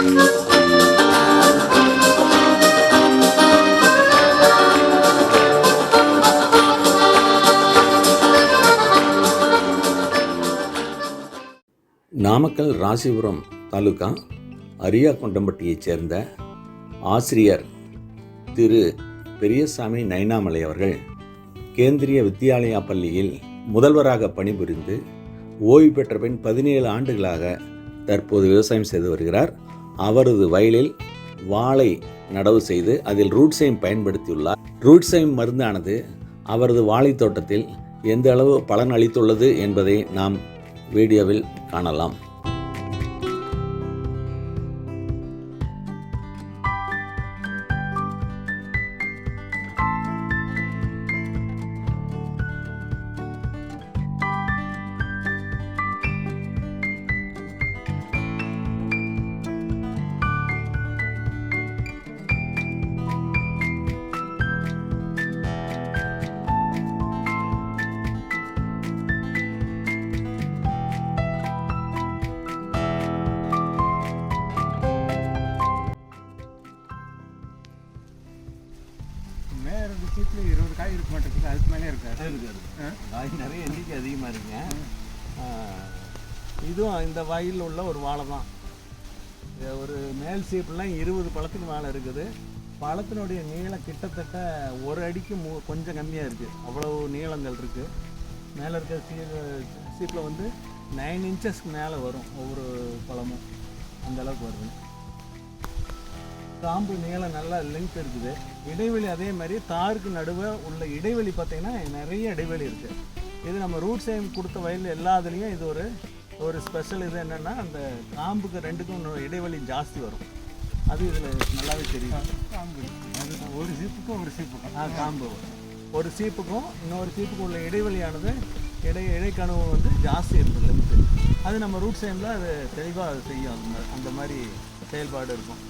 நாமக்கல் ராசிபுரம் தாலுகா அரியாக்கொண்டம்பட்டியைச் சேர்ந்த ஆசிரியர் திரு பெரியசாமி நைனாமலை அவர்கள் கேந்திரிய வித்யாலயா பள்ளியில் முதல்வராக பணிபுரிந்து ஓய்வு பெற்ற பின் பதினேழு ஆண்டுகளாக தற்போது விவசாயம் செய்து வருகிறார். அவரது வயலில் வாழை நடவு செய்து அதில் ரூட்ஸைம் பயன்படுத்தியுள்ளார். ரூட்ஸைம் மருந்தானது அவரது வாழைத் தோட்டத்தில் எந்த அளவு பலன் அளித்துள்ளது என்பதை நாம் வீடியோவில் காணலாம். மேலே சீட்டில் இருபது காய் இருக்க மாட்டேங்குது. அதுக்கு மேலே இருக்காது. இருக்காது? காய் நிறைய எண்ணிக்கை அதிகமாக இருக்குங்க. இதுவும் இந்த வயலில் உள்ள ஒரு வாழை தான். ஒரு மேல் சீப்புலாம் இருபது பழத்துக்கு வாழை இருக்குது. பழத்தினுடைய நீளம் கிட்டத்தட்ட ஒரு அடிக்கு மூ கொஞ்சம் கம்மியாக இருக்குது அவ்வளோ நீளங்கள் இருக்குது மேலே இருக்க சீ சீப்பில் வந்து நைன் இன்ச்சஸ்க்கு மேலே வரும் ஒவ்வொரு பழமும். அந்த அளவுக்கு வருது காம்பு நீளம் நல்லா லென்த் இருக்குது. இடைவெளி அதே மாதிரி தாருக்கு நடுவே உள்ள இடைவெளி பார்த்தீங்கன்னா நிறைய இடைவெளி இருக்குது இது நம்ம ரூட் சைம் கொடுத்த வயலில் எல்லாத்துலேயும் இது ஒரு ஒரு ஸ்பெஷல் இது என்னென்னா அந்த காம்புக்கு ரெண்டுக்கும் இடைவெளி ஜாஸ்தி வரும். அது இதில் நல்லாவே தெரியும். காம்பு ஒரு சீப்புக்கும் ஒரு சீப்புக்கும். ஆ காம்பு. ஒரு சீப்புக்கும் இன்னொரு சீப்புக்கும் உள்ள இடைவெளியானது இடை இடைக்கணுவு வந்து ஜாஸ்தி இருக்குது லென்த்து அது நம்ம ரூட் சைமில் அது தெளிவாக அது செய்யும். அந்த அந்த மாதிரி செயல்பாடு இருக்கும்.